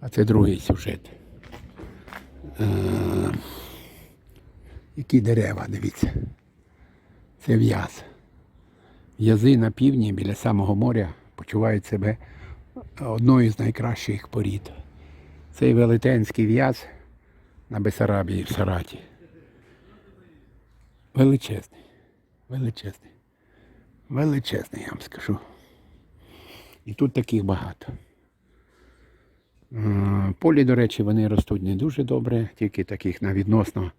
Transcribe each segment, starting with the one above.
А це другий сюжет. Е, які дерева, дивіться. Це в'яз. В'язи на півдні біля самого моря почувають себе одною з найкращих порід. Цей велетенський в'яз на Бесарабії в Сараті. Величезний. Величезний. Величезний, я вам скажу. І тут таких багато. М, Полі, до речі, вони ростуть не дуже добре, тільки таких на відносно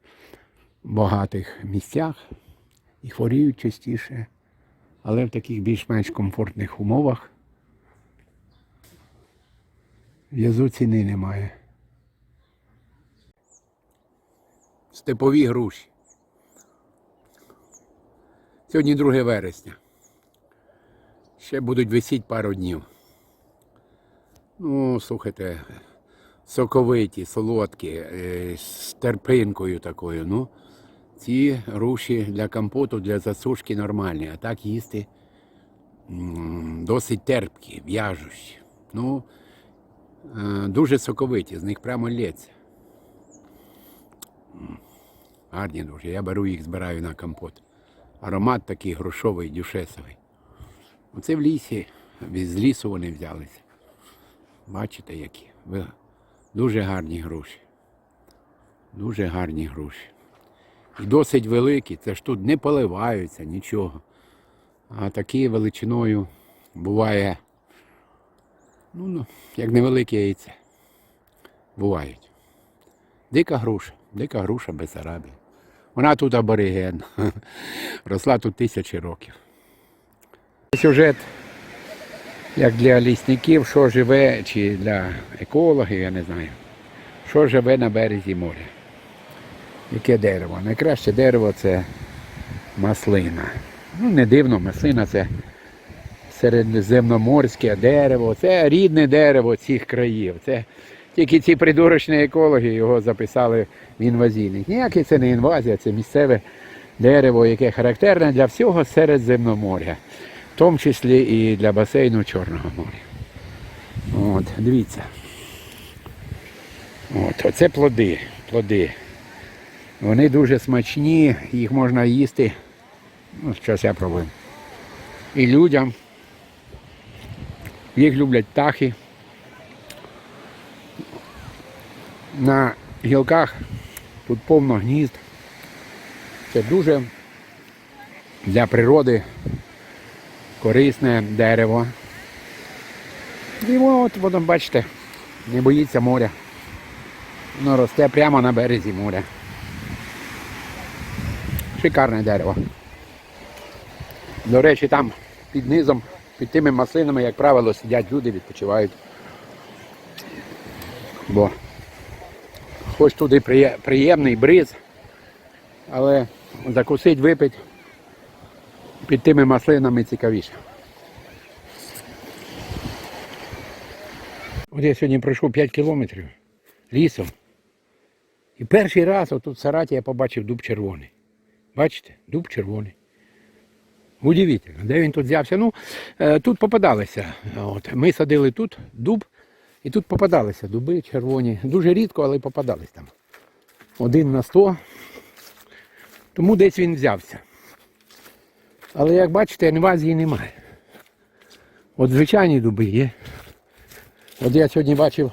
багатих місцях і хворіють частіше, але в таких більш-менш комфортних умовах в'язу ціни немає. Степові груші. Сьогодні 2 вересня. Ще будуть висіти пару днів. Ну, слухайте, соковиті, солодкі, е, з терпинкою такою. Ну, ці руші для компоту, для засушки нормальні, а так їсти досить терпкі, в'яжущі. Ну, е, дуже соковиті, з них прямо лється. Гарні дуже. Я беру їх, збираю на компот. Аромат такий грушовий, дюшесовий. Оце в лісі, з лісу вони взялися. Бачите, які? Ви- Дуже гарні груші. Дуже гарні груші. І досить великі. Це ж тут не поливаються, нічого. А такі величиною буває, ну, ну як невелике яйце. Бувають. Дика груша, дика груша без арабії. Вона тут абориген. Росла тут тисячі років. Сюжет як для лісників, що живе, чи для екологів, я не знаю, що живе на березі моря. Яке дерево? Найкраще дерево це маслина. Ну, не дивно, маслина це середземноморське дерево, це рідне дерево цих країв. Це тільки ці придурочні екологи його записали в інвазійних. Ніяке це не інвазія, це місцеве дерево, яке характерне для всього Середземноморя, тому числі і для басейну Чорного моря. От, дивіться. От, оце плоди. плоди. Вони дуже смачні, їх можна їсти. Ну, зараз я пробую. І людям. Їх люблять птахи. На гілках тут повно гнізд. Це дуже для природи корисне дерево. І от воно, бачите, не боїться моря. Воно росте прямо на березі моря. Шикарне дерево. До речі, там під низом, під тими маслинами, як правило, сидять люди, відпочивають. Бо хоч туди приємний бриз, але закусить, випить під тими маслинами цікавіше. От я сьогодні пройшов 5 кілометрів лісом. І перший раз отут в Сараті я побачив дуб червоний. Бачите? Дуб червоний. Удивительно, де він тут взявся? Ну, е, тут попадалися. От. Ми садили тут дуб, і тут попадалися дуби червоні. Дуже рідко, але попадались там. Один на сто. Тому десь він взявся. Але як бачите, інвазії немає. От звичайні дуби є. От я сьогодні бачив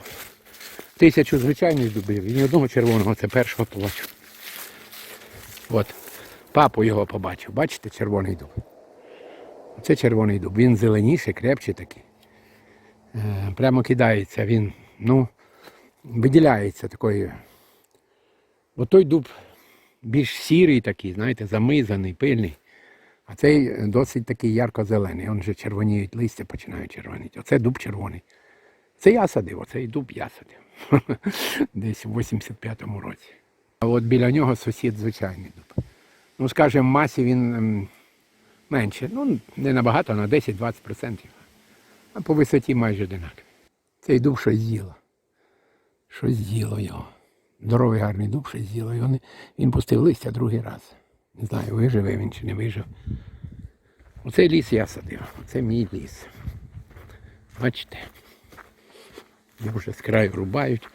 тисячу звичайних дубів і ні одного червоного, це першого побачив. От. Папу його побачив. Бачите, червоний дуб. Це червоний дуб. Він зеленіший, крепче такий. Е, Прямо кидається, він, ну, виділяється такою. Бо той дуб більш сірий такий, знаєте, замизаний, пильний. А цей досить такий ярко-зелений. Он вже червоніють листя, починають червоніти. Оце дуб червоний. Це я садив, оцей дуб я садив. Десь в 85-му році. А от біля нього сусід звичайний дуб. Ну, скажімо, в масі він ем, менше. Ну, не набагато, на 10-20%. А по висоті майже одинакові. Цей дуб щось з'їло. Щось з'їло його. Здоровий гарний дуб щось з'їло. Він, він пустив листя другий раз. Не знаю, виживе він чи не вижив. Оцей ліс я садив. це мій ліс. Бачите? Його вже з краю рубають.